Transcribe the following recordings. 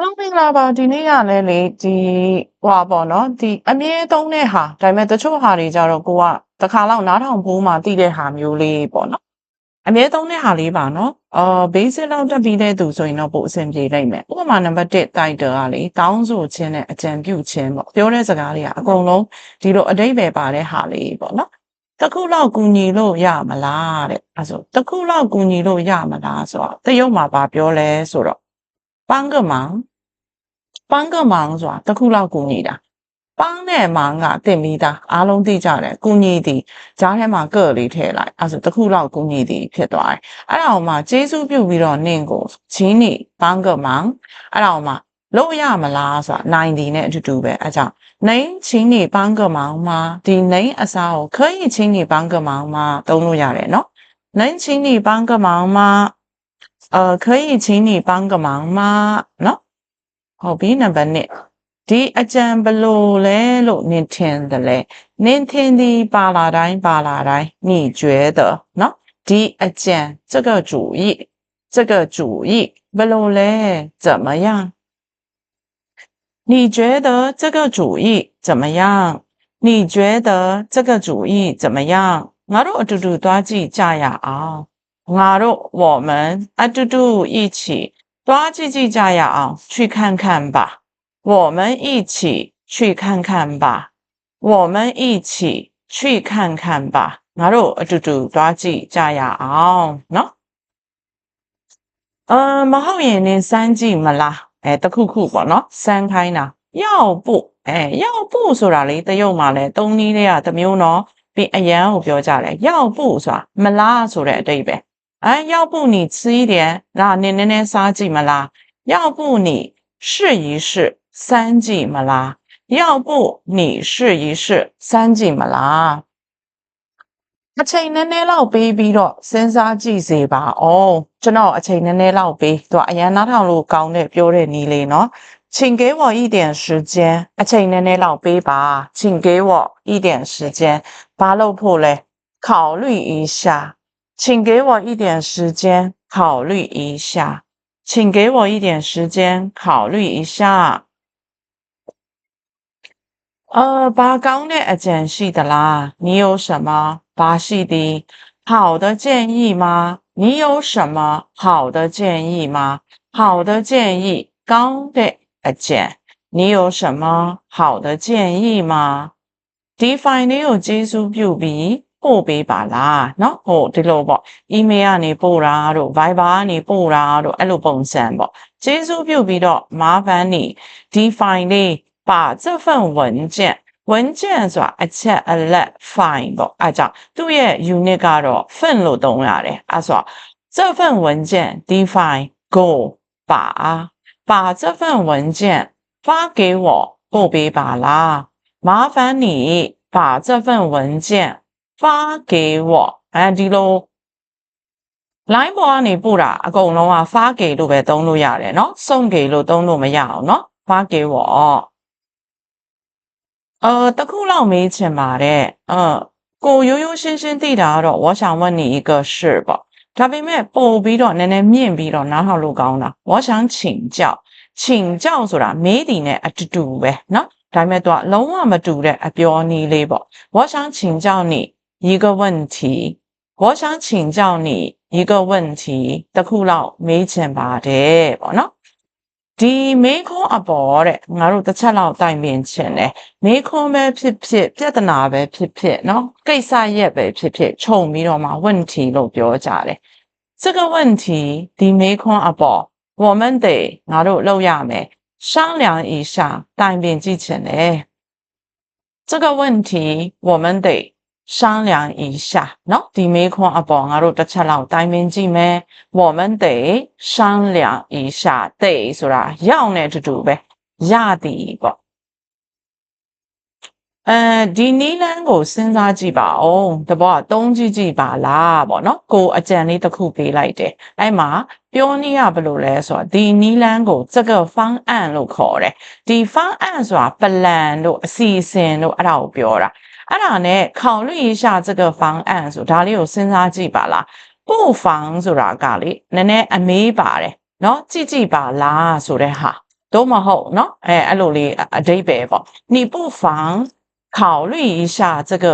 အားလုံးမင်္ဂလာပါဒီနေ့ကလည်းလေဒီဟွာပေါ့နော်ဒီအမြဲသုံးတဲ့ဟာဒါပေမဲ့တချို့ဟာတွေကြတော့ကိုကတစ်ခါလောက်နားထောင်ဖို့မှသိတဲ့ဟာမျိုးလေးပေါ့နော်အမြဲသုံးတဲ့ဟာလေးပါနော်အာ basic လောက်တက်ပြီးတဲ့သူဆိုရင်တော့ပိုအဆင်ပြေလိမ့်မယ်ဥပမာနံပါတ်1 title ကလေတောင်းဆိုခြင်းနဲ့အကြံပြုခြင်းပေါ့ပြောတဲ့စကားတွေကအကုန်လုံးဒီလိုအတိတ်ပဲပါတဲ့ဟာလေးပေါ့နော်တခုလောက်ကူညီလို့ရမလားတဲ့အဲဆိုတခုလောက်ကူညီလို့ရမလားဆိုတော့တရုတ်မှာဗာပြောလဲဆိုတော့ပန်းကမောင် ပန်းကမောင်ဆိုတာတခုလောက်ကူညီတာပန်းနဲ့မောင်ကတင်ပြီးသားအားလုံးသိကြတယ်ကူညီသည်ဂျားထဲမှာကဲ့လေးထည့်လိုက်အဲဆိုတခုလောက်ကူညီသည်ဖြစ်သွားတယ်အဲ့ဒါအောင်မှကျေးဇူးပြုပြီးတော့နင့်ကိုချင်းနေပန်းကမောင်အဲ့ဒါအောင်မှလို့ရမလားဆိုတာနိုင်ဒီနဲ့အတူတူပဲအဲကြောင့်您请你帮个忙吗ဒီ您အစားကို可以请你帮个忙吗သုံးလို့ရတယ်နော်您请你帮个忙吗呃可以请你帮个忙吗နော် ဟုတ်ပြီနံပါတ်1ဒီအကြံဘလို့လဲလို့နင်ထင်တယ်လဲနင်ထင်ဒီပါလာတိုင်းပါလာတိုင်း你觉得နော်ဒီအကြံ这个主意这个主意ဘလို့လဲ怎么样你觉得这个主意怎么样？你觉得这个主意怎么样？ငါတို့အတူတူသွားကြည့်ကြရအောင်ငါတို့我们အတူတူ一起 သွားကြည့်ကြည့်ကြရအောင်去看看吧我们一起去看看吧我们一起去看看吧ငါတို့အတူတူသွားကြည့်ကြရအောင်เนาะ呃မဟုတ်ရင်နင်စမ်းကြည့်မလားအဲတခုခုပေါ့နော်စမ်းခိုင်းတာ要不အဲ要不ဆိုတာလေတရုတ်မှာလဲသုံးနည်းလေးကတစ်မျိုးနော်ပြီးအရန်ကိုပြောကြတယ်要不ဆိုတာမလားဆိုတဲ့အတိတ်ပဲ 哎，要不你吃一点？那那那三 G 没啦？要不你试一试三 G 嘛啦？要不你试一试三 G 嘛啦？阿请奶奶老 baby 咯，先三 G 先吧。哦，真的阿请奶奶老 baby。对呀，那条路高呢，有点泥泞哦。请给我一点时间。阿请奶奶老 baby 吧，请给我一点时间。八路铺嘞，考虑一下。请给我一点时间考虑一下，请给我一点时间考虑一下。呃，把刚的简析的啦，你有什么巴西的好的建议吗？你有什么好的建议吗？好的建议，刚的简，你有什么好的建议吗？Define，你有基础比喻？ပြီးပို့ပေးပါလားเนาะဟိုဒီလိုပေါ့ email ကနေပို့တာတို့ Viber ကနေပို့တာတို့အဲ့လိုပုံစံပေါ့ကျေးဇူးပြုပြီးတော့麻烦你ဒီ file လေး把这份文件文件ဆိုတာအချက်အလက် file ပေါ့အဲကြောင့်သူ့ရဲ့ unit ကတော့ fin လို့သုံးရတယ်အဲဆို这份文件ဒီ file go 把把这份文件发给我ပို့ပေးပါလား麻烦你把这份文件 发给我အဲဒီလို line ပေါ်ကနေပို့တာအကုန်လုံးက发给လို့ပဲသုံးလို့ရတယ်เนาะ送给လို့သုံးလို့မရအောင်เนาะ发给我呃တခုလောက်မေးချင်ပါတယ်呃ကိုရိုးရိုးရှင်းရှင်းသိတာကတော့我想问你一个事ပေါ့ဒါပေမဲ့ပို့ပြီးတော့နည်းနည်းမြင့်ပြီးတော့နားထောင်လို့ကောင်းတာ我想请教请教ဆိုတာမေးတည်နဲ့အတူတူပဲเนาะဒါပေမဲ့သူကလုံးဝမတူတဲ့အပြောနည်းလေးပေါ့我想请教你 一个问题，我想请教你一个问题，တခုလောက်မေးချင်ပါတယ်ပေါ့နော်။ဒီမေးခွန်းအပေါ်တဲ့ငါတို့တစ်ချက်လောက်တိုင်ပင်ချင်တယ်။မေးခွန်းပဲဖြစ်ဖြစ်ပြဿနာပဲဖြစ်ဖြစ်နော်။ကိစ္စရက်ပဲဖြစ်ဖြစ်ခြုံပြီးတော့မှ问题လို့ပြောကြတယ်။这个问题ဒီမေးခွန်းအပေါ်我们得ငါတို့လုပ်ရမယ်။商量一下တိုင်ပင်ကြည့်ချင်တယ်။这个问题我们得商量一下နော်ဒီမေးခွန်းအပေါ်ငါတို့တစ်ချက်လောက်တိုင်ပင်ကြည့်မယ်我们得商量一下得ဆိုတာရောက်နေတူတူပဲရသည်ပေါ့အဲဒီနီလန်းကိုစဉ်းစားကြည့်ပါအောင်တဘောအသုံးကြည့်ကြည့်ပါလားပေါ့နော်ကိုအကြံလေးတစ်ခုပေးလိုက်တယ်အဲ့မှာပြောနေရဘယ်လိုလဲဆိုတော့ဒီနီလန်းကိုစကဖောင်းအန်လို့ခေါ်တယ်ဒီဖောင်းအန်ဆိုတာပလန်တို့အစီအစဉ်တို့အဲ့ဒါကိုပြောတာ အဲ့ဒါနဲ့考虑一下这个方案ဆိုဒါလေးကိုစဉ်းစားကြည့်ပါလား不妨ဆိုတာကလေနည်းနည်းအမေးပါတယ်เนาะကြည့်ကြည့်ပါလားဆိုတဲ့ဟာ 都မဟုတ်เนาะအဲအဲ့လိုလေးအဓိပ္ပာယ်ပေါ့你不妨考虑一下这个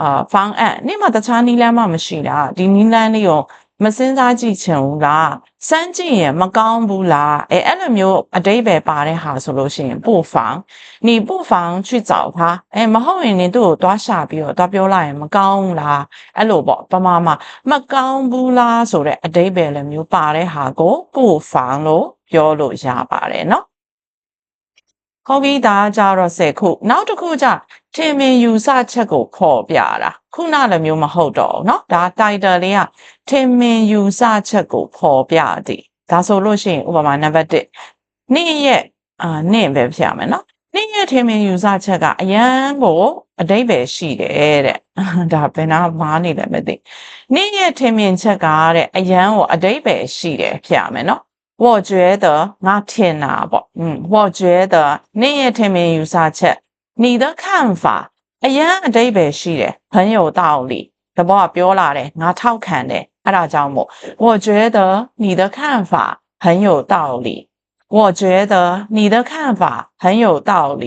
呃方案你မှာတခြားနီးလမ်းမှမရှိတာဒီနီးလမ်းလေးကို မစင်းစားကြည့်ချင်ဘူးလားစမ်းကြည့်ရင်မကောင်းဘူးလားအဲအဲ့လိုမျိုးအတိတ်ပဲပါတဲ့ဟာဆိုလို့ရှိရင်不妨你不妨去找他အဲမဟုတ်ရင်你တို့ကိုတွားရှာပြီးတော့တွားပြောလိုက်ရင်မကောင်းဘူးလားအဲ့လိုပေါ့ပမာမှာမကောင်းဘူးလားဆိုတဲ့အတိတ်ပဲလည်းမျိုးပါတဲ့ဟာကို不妨လို့ပြောလို့ရပါတယ်เนาะ ဟုတ်ပြီဒါကြတော့10ခုနောက်တစ်ခုကြထင်မြင်ယူဆချက်ကိုခေါ်ပြတာခုနလည်းမျိုးမဟုတ်တော့ဘူးเนาะဒါ title လေးကထင်မြင်ယူဆချက်ကိုခေါ်ပြသည်ဒါဆိုလို့ရှိရင်ဥပမာနံပါတ်1နေ့ရဲ့အာနေ့ပဲဖြစ်ရမယ်เนาะနေ့ရဲ့ထင်မြင်ယူဆချက် ကအရန်ကိုအတိတ်ပဲရှိတယ်တဲ့ဒါဘယ်နာမားနေလဲမသိနေ့ရဲ့ထင်မြင်ချက်ကတဲ့အရန်ကိုအတိတ်ပဲရှိတယ်ဖြစ်ရမယ်เนาะ 我觉得ငါထင်တာပေါ့อืม我觉得你也ထင်မြင်ယူဆချက်你的看法အရန်အတိတ်ပဲရှိတယ်很有道理တဘောကပြောလာတယ်ငါထောက်ခံတယ်အဲ့ဒါကြောင့်မို့我觉得你的看法很有道理我觉得你的看法很有道理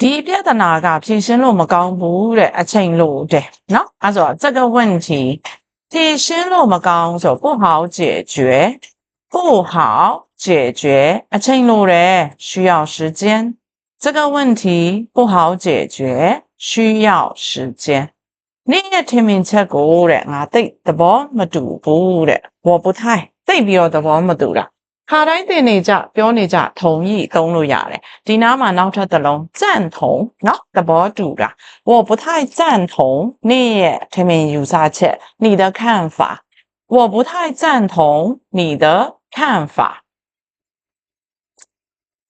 ဒီပြဿနာကဖြေရှင်းလို့မကောင်းဘူးတဲ့အချိန်လို့တဲ့เนาะအဲ့ဆို这个问题 体现了我们刚刚说不好解决，不好解决啊，进入嘞需要时间，这个问题不好解决，需要时间。你也听明确过嘞，我对的不没读不嘞，我不太对比我的我没读了。 ခါတိုင်းတင်နေကြပြောနေကြထုံကြီးသုံးလို့ရတယ်ဒီနားမှာနောက်ထပ်တစ်လုံး赞同เนาะသဘောတူတာ我不太赞同你ရဲ့ထင်မြင်ယူဆချက်你的看法我不太赞同你的看法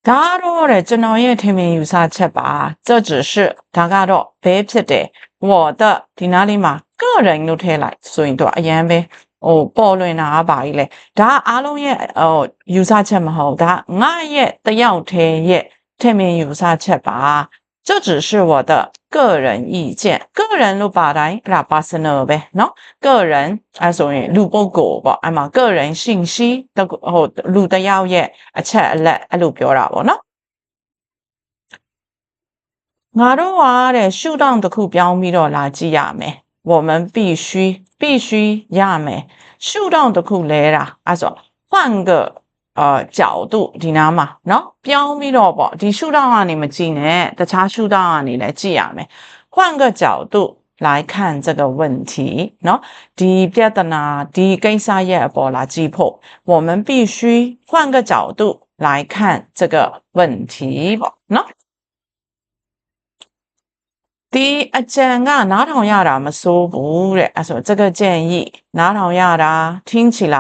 ဒါတော့တဲ့ကျွန်တော်ရဲ့ထင်မြင်ယူဆချက်ပါ这只是ဒါကတော့ဘဲဖြစ်တယ်我的ဒီနားလေးမှာ个人လို့ထည့်လိုက်ဆိုရင်တော့အရန်ပဲ ဟိုပေါ်လွင်တာကဘာကြီးလဲဒါအားလုံးရဲ့ဟိုယူဆချက်မဟုတ်ဒါငါရဲ့တယောက်တည်းရဲ့ထင်မြင်ယူဆချက်ပါ这只是我的个人意见，个人路把来啦 personal 呗，喏，个人啊，所以路不过吧，啊嘛，个人信息的哦，路的要也，而且来啊路表啦，喏。ငါတို့ကတဲ့ရှုထောင့်တစ်ခုပြောင်းပြီးတော့လာကြည့်ရမယ် 我们必须必须呀咩受到的苦累啦。阿说换个呃角度，听拿嘛喏，标米萝不，你受到啊，你们记呢？的差受到啊，你来记啊，咩。换个角度来看这个问题，喏，第一的呢，第一跟啥也不拉击破。我们必须换个角度来看这个问题，喏。ဒီအကြံကနားထောင်ရတာမစိုးဘူးတဲ့အဲ့ဆို这个建议နားထောင်ရတာ听起来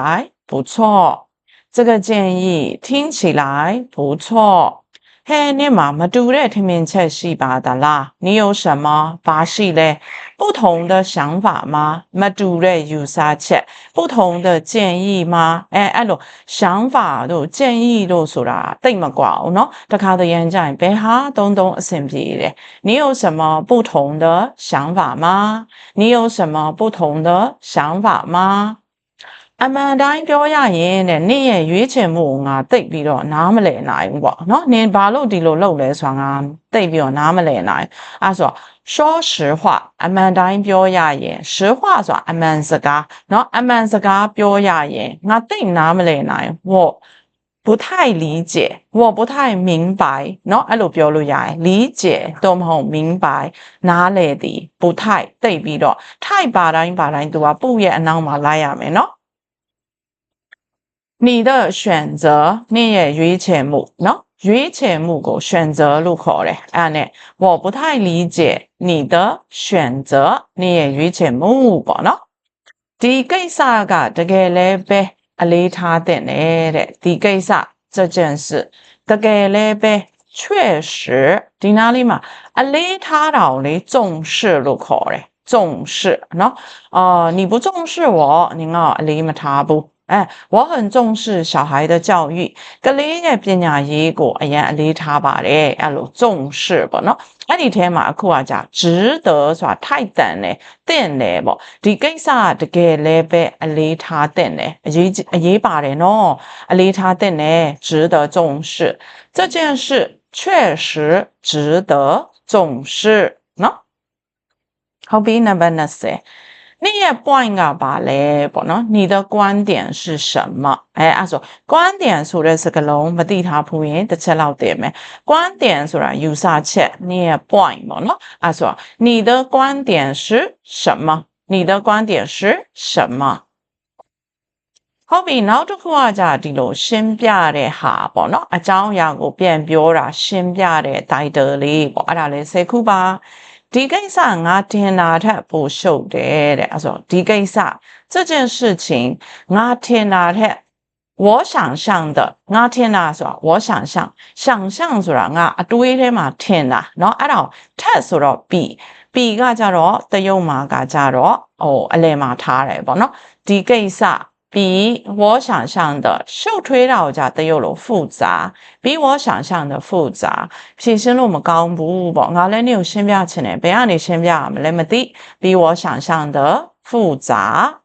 不错这个建议听起来不错 ဟဲနေ့မှာမတူတဲ့ထင်မြင်ချက်ရှိပါသလား你有什么ဘာရှိလဲ不同的想法吗မတူတဲ့ယူဆချက်不同的建议吗အဲအဲ့လို想法တို့建议တို့ဆိုတာတိတ်မကွာဘူးเนาะတခါတရံကြရင်ဘယ်ဟာတုံးတုံးအဆင်ပြေတယ်你有什么不同的想法吗你有什么不同的想法吗 အမှန်တိုင်းပြောရရင်တဲ့နင့်ရဲ့ရွေးချယ်မှုငါတိတ်ပြီးတော့နားမလည်နိုင်ဘူးပေါ့နော်နင်ဘာလို့ဒီလိုလုပ်လဲဆိုတာငါတိတ်ပြီးတော့နားမလည်နိုင်အဲ့ဆို说实话，阿曼答应表演耶。实话说，阿曼自家，然后阿曼自家表演耶。我顶哪么来呢？我不太理解，我不太明白。然后一路表露来，理解都好明白哪里的不太对比咯。太把人把人都话不也，那我来呀没咯？你的选择你也ရွေးချယ်မှုเนาะရွေးချယ်မှုကို选择လို့ခေါ်တယ်အဲ့ဒါနဲ့我不太理解你的选择你也ရွေးချယ်မှုပေါ့เนาะဒီကိစ္စကတကယ်လဲပဲအလေးထားတဲ့နဲ့တဲ့ဒီကိစ္စ这件事တကယ်လဲပဲ确实ဒီနားလေးမှာအလေးထားတာကိုလေ重视လို့ခေါ်တယ်重视เนาะအာ你不重视我你ကအလေးမထားဘူးအဲ 哎， 我很重视小孩的教育，ကလေးရဲ့ပညာရေးကိုအရင်အလေးထားပါတယ်အဲ့လို重视ပေါ့နော်အဲ့ဒီထဲမှာအခုကじゃ值得ဆိုတာထိုက်တန်တယ်တင့်တယ်ပေါ့ဒီကိစ္စကတကယ်လဲပဲအလေးထားတင့်တယ်အရေးအရေးပါတယ်နော်အလေးထားတင့်တယ်值得重视这件事确实值得重视နော်ဟုတ်ပြီနံပါတ်20 你ရဲ့ point ကဘာလဲပေါ့နော်你的观点是什么အဲအဲ့ဆို观点ဆိုတဲ့စကားလုံးမသိထားဘူးရင်တစ်ချက်လောက်တင်မယ်观点ဆိုတာယူဆချက်你ရဲ့ point ပေါ့နော်အဲ့ဆို你的观点是什么你的观点是什么ဟုတ်ပြီနောက်တစ်ခုကじゃဒီလိုရှင်းပြတဲ့ဟာပေါ့နော်အကြောင်းအရာကိုပြန်ပြောတာရှင်းပြတဲ့ title လေးပေါ့အဲ့ဒါလေး၁၀ခုပါ ဒီကိစ္စငါထင်တာထက်ပိုရှုပ်တယ်တဲ့အဲ့ဆိုဒီကိစ္စ这件事情ငါထင်တာထက်我想象的ငါထင်တာဆိုတာ我想象想象ဆိုတာငါအတွေးထဲမှာထင်တာเนาะအဲ့ဒါထက်ဆိုတော့ b b ကကြတော့တယုံမှာကကြတော့ဟိုအလယ်မှာထားတယ်ပေါ့เนาะဒီကိစ္စ 比我想象的受推老家的有了复杂，比我想象的复杂。平时我么高不吧，我来你有身边去呢，别让你身边，我们那么低比我想象的复杂。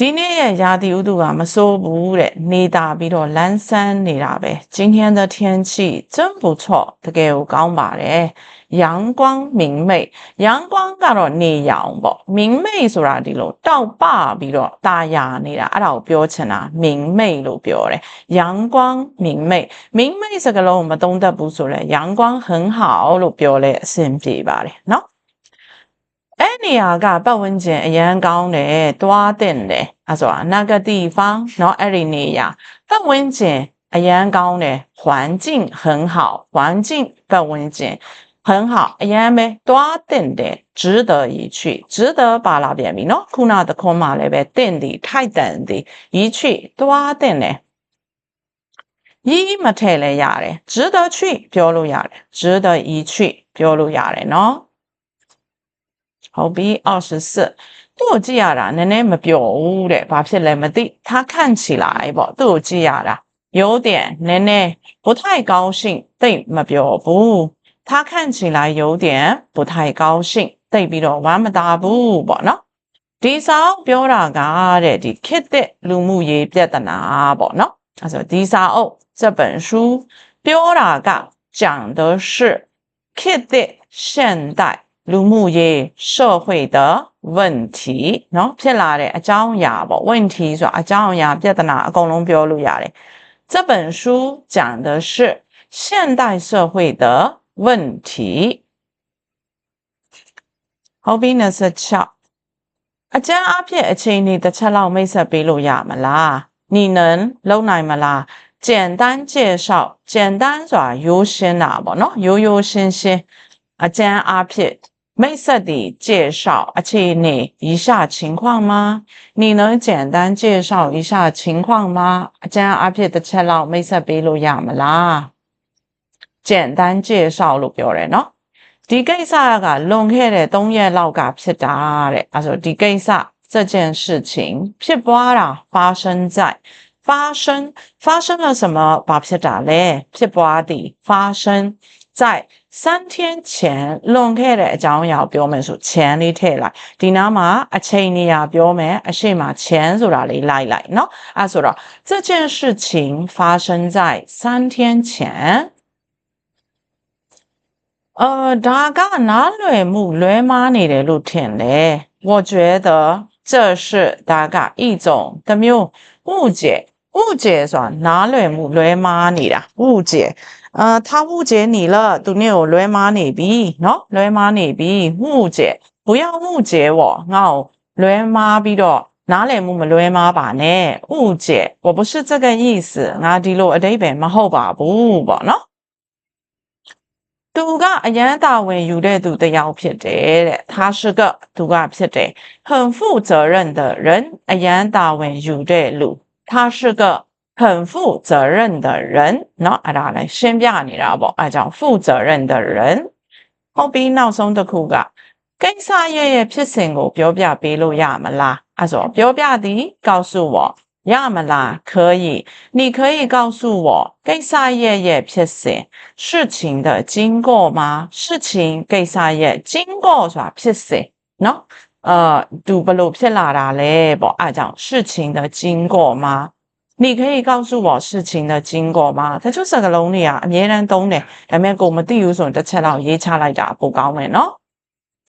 ဒီနေ့ရဲ့ရာသီဥတုကမဆိုးဘူးတဲ့နေတာပြီးတော့လန်းဆန်းနေတာပဲ今天的天气真不错တကယ်ကိုကောင်းပါတယ်阳光明媚阳光ကတော့နေရောင်ပေါ့明媚ဆိုတာဒီလိုတောက်ပပြီးတော့ตาယာနေတာအဲ့ဒါကိုပြောချင်တာ明媚လို့ပြောတယ်阳光明媚明媚စကားလုံးမသုံးတတ်ဘူးဆိုလဲ阳光很好လို့ပြောလဲအဆင်ပြေပါတယ်เนาะ အဲ့နေရာကပတ်ဝန်းကျင်အရန်ကောင်းတယ်သွားတဲ့တယ်အဲ့ဆိုအနာဂတိ方เนาะအဲ့ဒီနေရာပတ်ဝန်းကျင်အရန်ကောင်းတယ်环境很好环境ပတ်ဝန်းကျင်很好အရန်ပဲသွားတဲ့တယ်值得一去值得ပါလာပြန်ပြီเนาะခုနတခွန်းမှာလည်းပဲတင့်သည်ထိုက်တန်သည်一去သွားတဲ့တယ်ရီးမထည့်လဲရတယ်值得去ပြောလို့ရတယ်值得一去ပြောလို့ရတယ်เนาะ ဟုတ်ပြီ24သူ့ကိုကြည့်ရတာနည်းနည်းမပြောဘူးတဲ့ဘာဖြစ်လဲမသိ他看起来ပေါ့သူ့ကိုကြည့်ရတာ有点နည်းနည်း不太高兴တိတ်မပြောဘူး他看起来有点不太高兴တိတ်ပြီးတော့ဝမ်းမသာဘူးပေါ့နော်ဒီစာအုပ်ပြောတာကတဲ့ဒီခေတ်တဲ့လူမှုရေးပြဿနာပေါ့နော်အဲဆိုဒီစာအုပ်这本书ပြောတာက讲的是ခေတ်တဲ့现代 လူမှုရေး社会的问题เนาะဖြစ်လာတဲ့အကြောင်းအရာပေါ့问题ဆိုတာအကြောင်းအရာပြဿနာအကုန်လုံးပြောလို့ရတယ်这本书讲的是现代社会的问题ဟုတ်ပြီ26အကျန်းအဖြစ်အချိန်ဒီတစ်ချက်လောက်မိတ်ဆက်ပေးလို့ရမလား你能လုံနိုင်မလား简单介绍简单ဆိုတာရိုးရှင်းတာပေါ့နော်ရိုးရိုးရှင်းရှင်းအကျန်းအဖြစ် မိတ်ဆက်地介绍အခြေအနေ以下情况吗你能简单介绍一下情况吗အကျန်းအဖြစ်တစ်ချက်လောက်မိတ်ဆက်ပေးလို့ရမလား简单介绍လို့ပြောတယ်နော်ဒီကိစ္စကလွန်ခဲ့တဲ့3ရက်လောက်ကဖြစ်တာတဲ့အဲဆိုဒီကိစ္စ这件事情ဖြစ်ပွားတာ发生在发生发生了什么ဘာဖြစ်တာလဲဖြစ်ပွားသည်发生 在三天前လွန်ခဲ့တဲ့အကြောင်းအရာကိုပြောမယ်ဆို前လေးထည့်လိုက်ဒီနားမှာအချိန်နေရာပြောမယ်အရှိမ前ဆိုတာလေးလိုက်လိုက်เนาะအဲဆိုတော့这件事情发生在三天前呃，ဒါကနားလွယ်မှုလွဲမှားနေတယ်လို့ထင်တယ်我觉得这是ဒါက一种တစ်မျိုး误解误解ဆိုတာနားလွယ်မှုလွဲမှားနေတာ误解 အာ他误解你了သူနဲ့ကိုလွဲမှားနေပြီเนาะလွဲမှားနေပြီ误解不要误解我ငါ့ကိုလွဲမှားပြီးတော့နားလည်မှုမလွဲမှားပါနဲ့误解我不是这个意思ငါဒီလိုအတိတ်ပဲမဟုတ်ပါဘူးပေါ့เนาะသူကအရန်တာဝန်ယူတဲ့သူတယောက်ဖြစ်တယ်တဲ့他是个သူကဖြစ်တယ်很负责任的人အရန်တာဝန်ယူတဲ့လူ他是个 很负责任的人เนาะအဲ့ဒါလည်းရှင်းပြနေတာပေါ့အဲကြောင့်负责任的人ဟုတ်ပြီနောက်ဆုံးတစ်ခုက ကိစ္စရဲ့ရဲ့ဖြစ်စဉ်ကိုပြောပြပေးလို့ရမလားအဲ့ဆိုပြောပြသည်告诉我ရမလား可以你可以告诉我ကိစ္စရဲ့ရဲ့ဖြစ်စဉ်事情的经过吗事情ကိစ္စရဲ့经过ဆိုတာဖြစ်စဉ်เนาะ呃သူဘလို့ဖြစ်လာတာလဲပေါ့အဲ့ကြောင့်事情的经过吗 你可以告诉我事情的经过吗？တချို့စကားလုံးတွေကအများတန်းသုံးတယ်ဒါပေမဲ့ကိုမသိဘူးဆိုရင်တစ်ချက်လောက်ရေးချလိုက်တာပိုကောင်းမယ်နော်